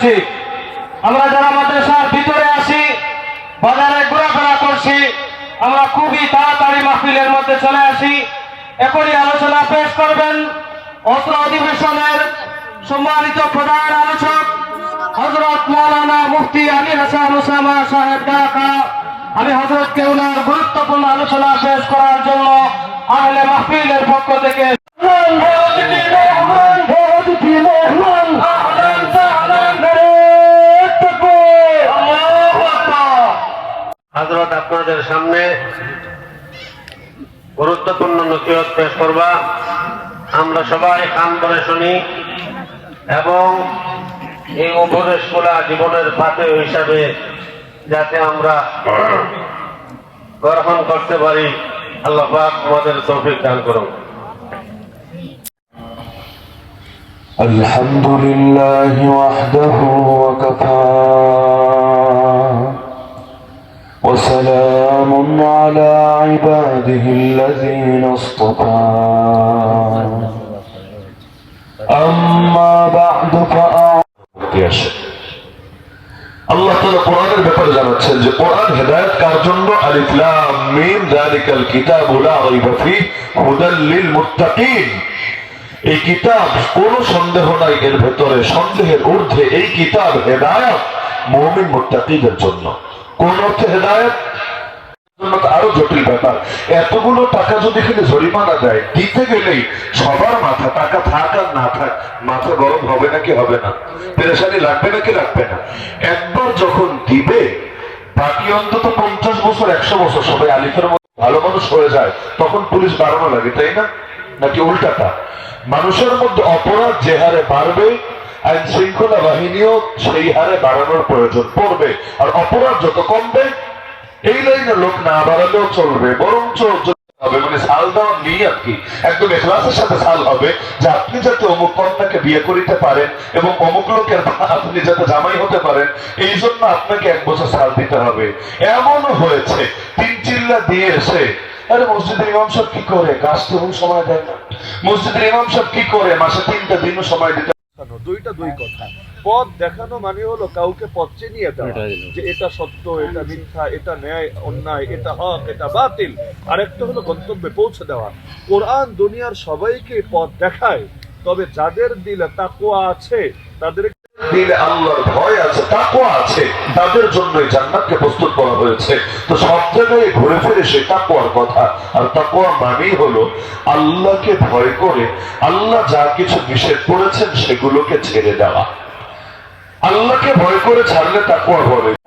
করছি। আমরা যারা মাদ্রাসার ভিতরে আসি বাজারে ঘোরাফেরা করছি, আমরা খুবই তাড়াতাড়ি মাহফিলের মধ্যে চলে আসি। এখনই আলোচনা পেশ করবেন অত্র অধিবেশনের সম্মানিত প্রধান আলোচক হজরত মৌলানা মুফতি আলী হাসান ওসামা সাহেব ঢাকা। আমি হজরতকে ওনার গুরুত্বপূর্ণ আলোচনা পেশ করার জন্য আহলে মাহফিলের পক্ষ থেকে সামনে গুরুত্বপূর্ণ নসিহত পেশ করবা আমরা সবাই কান করে শুনি এবং এই উপদেশগুলা জীবনের পাতে হিসাবে যাতে আমরা গ্রহণ করতে পারি আল্লাহ পাক আমাদের তৌফিক দান করুন الحمد لله وحده وكفى الذين اصطفى أما بعد فأعطي আল্লাহ তাআলা কোরআনের ব্যাপারে জানাচ্ছেন যে কোরআন হেদায়েত কার জন্য আলিফ লাম মিম যালিকাল কিতাবু লা রাইবা ফিহি হুদাল লিল মুত্তাকিন এই কিতাব কোন সন্দেহ নাই এর ভেতরে সন্দেহের ঊর্ধ্বে এই কিতাব হেদায়ত মুমিন মুত্তাকিদের জন্য কোন অর্থে হেদায়ত জন্য তো আরও জটিল ব্যাপার। এতগুলো টাকা যদি জরিমানা দেয়, দিতে গেলেই সবার মাথা, টাকা থাক আর না থাক, মাথা গরম হবে নাকি হবে না? পেরেশানি লাগবে নাকি লাগবে না? একবার যখন দিবে, বাকি অন্তত পঞ্চাশ বছর, একশো বছর সবাই আলিফের ভালো মানুষ হয়ে যায়, তখন পুলিশ বাড়ানো লাগে, তাই না? নাকি উল্টাটা মানুষের মধ্যে অপরাধ যে হারে বাড়বে আইন শৃঙ্খলা বাহিনীও সেই হারে বাড়ানোর প্রয়োজন পড়বে। আর অপরাধ যত কমবে এই লাইনে লোক না বাড়ালেও চলবে, বরঞ্চ হবে। মানে সাল দেওয়া নেই আর কি? একদম এখলাসের সাথে সাল হবে যে আপনি যাতে অমুক কন্যাকে বিয়ে করিতে পারেন এবং অমুক লোকের আপনি যাতে জামাই হতে পারেন, এই জন্য আপনাকে এক বছর সাল দিতে হবে। এমনও হয়েছে, তিন চিল্লা দিয়ে এসে, আরে মসজিদের ইমাম সাহেব কি করে? কাজ তো সময় দেয় না। মসজিদের ইমাম সাহেব কি করে? মাসে তিনটা দিনও সময় দিতে দেখানো দুইটা দুই কথা। পথ দেখানো মানে হলো কাউকে পথ চিনিয়ে দেওয়া যে এটা সত্য এটা মিথ্যা এটা ন্যায় অন্যায় এটা হক এটা বাতিল। আরেকটা হলো গন্তব্যে পৌঁছে দেওয়া। কোরআন দুনিয়ার সবাইকে পথ দেখায় তবে যাদের দিলে তাকুয়া আছে তাদের দিলে আল্লাহর ভয় আছে, তাকওয়া আছে, তাদের জন্যই জান্নাতকে প্রস্তুত করা হয়েছে। তো সব জায়গায় ঘুরে ফিরে সে তাকওয়ার কথা। আর তাকওয়া মানেই হলো আল্লাহকে ভয় করে, আল্লাহ যা কিছু নিষেধ করেছেন সেগুলোকে ছেড়ে দেওয়া। আল্লাহকে ভয় করে ছাড়লে তাকওয়া বলে।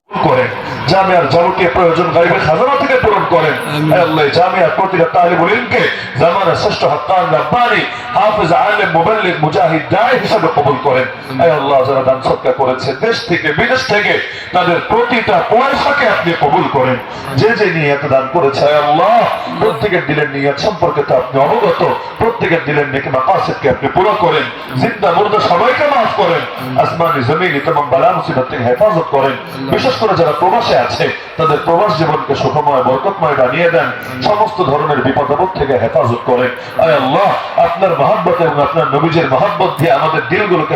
জামিয়ার যাবতীয় প্রয়োজন গাইবের খাজানা থেকে পূরণ করেন। আল্লাহ জামিয়ার প্রতিটা তালিবুল ইলমকে জামানের শ্রেষ্ঠ হক্কান রাব্বানি হাফেজ আলেম মুবাল্লিগ মুজাহিদ দায় হিসাবে কবুল করেন। আল্লাহ যারা দান সৎকার করেছে দেশ থেকে বিদেশ থেকে তাদের প্রতিটা পয়সাকে আপনি কবুল করেন। যে যে নিয়ত দান করেছে আল্লাহ প্রত্যেকের দিলের নিয়ত সম্পর্কে তো আপনি অবগত প্রত্যেকের দিলের নেকি মাকাসিদকে আপনি পুরো করেন। জিন্দা মুর্দা সবাইকে করেন। আসমানি জমিন তোমাম বালা মুসিবত থেকে হেফাজত করেন। বিশেষ করে যারা প্রবাসে আছে, তাদের প্রবাস জীবনকে সুখময়, বরকতময় বানিয়ে দেন। সমস্ত ধরনের বিপদ আপদ থেকে হেফাজত করেন। আয় আল্লাহ, আপনার মহাব্বত এবং আপনার নবীজের মহাব্বত দিয়ে আমাদের দিলগুলোকে